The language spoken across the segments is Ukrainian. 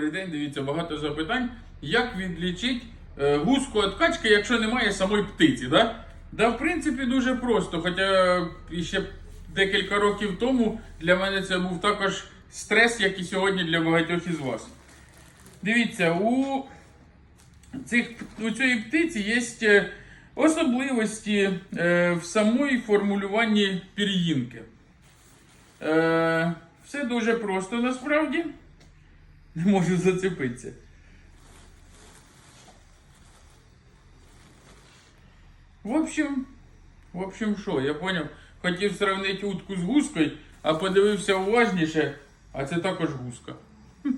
Добрий день, дивіться, багато запитань. Як відлічити е, гуску від качки, якщо немає самої птиці? Да? Да, в принципі, дуже просто. Хоча ще декілька років тому для мене це був також стрес, як і сьогодні для багатьох із вас. Дивіться, у, цих, у цієї птиці є е, особливості е, в самої формулюванні пір'їнки. Все дуже просто насправді. Не можу зацепитися. В общем, в общем, що, я поняв, хотів сравнити утку з гускою, а подивився уважніше, а це також гуска.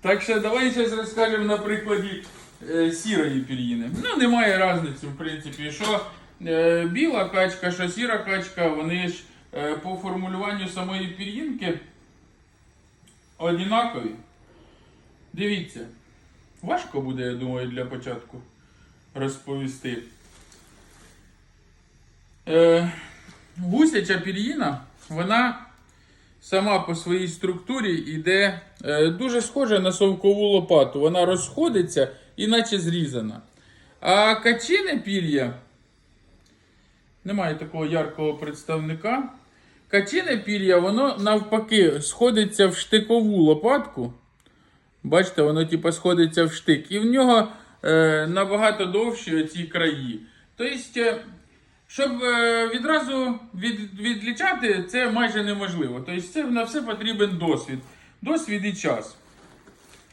Так що давай зараз розкажемо на прикладі е, сірої пір'їни. Ну, немає різниці, в принципі, що е, біла качка, що сіра качка, вони ж е, по формулюванню самої пір'їнки однакові. Дивіться, важко буде, я думаю, для початку розповісти. Е, гусяча пір'їна, вона сама по своїй структурі йде е, дуже схожа на совкову лопату. Вона розходиться, іначе зрізана. А качине пір'я, немає такого яркого представника. Качине пір'я, воно навпаки сходиться в штикову лопатку. Бачите, воно типу сходиться в штик. І в нього е, набагато довші ці краї. Тобто, е, щоб е, відразу від, відлічати, це майже неможливо. Тобто, це на все потрібен досвід. Досвід і час.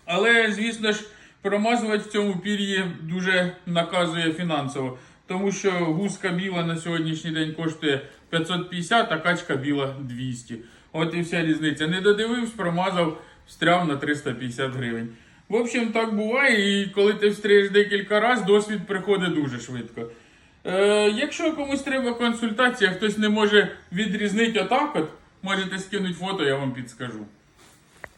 Але, звісно ж, промазувати в цьому пір'ї дуже наказує фінансово. Тому що гуска біла на сьогоднішній день коштує 550, а качка біла 200. От і вся різниця. Не додивився, промазав, встряв на 350 гривень. В общем, так буває, і коли ти встрієш декілька разів, досвід приходить дуже швидко. Е, якщо комусь треба консультація, хтось не може відрізнити отак, от, можете скинути фото, я вам підскажу.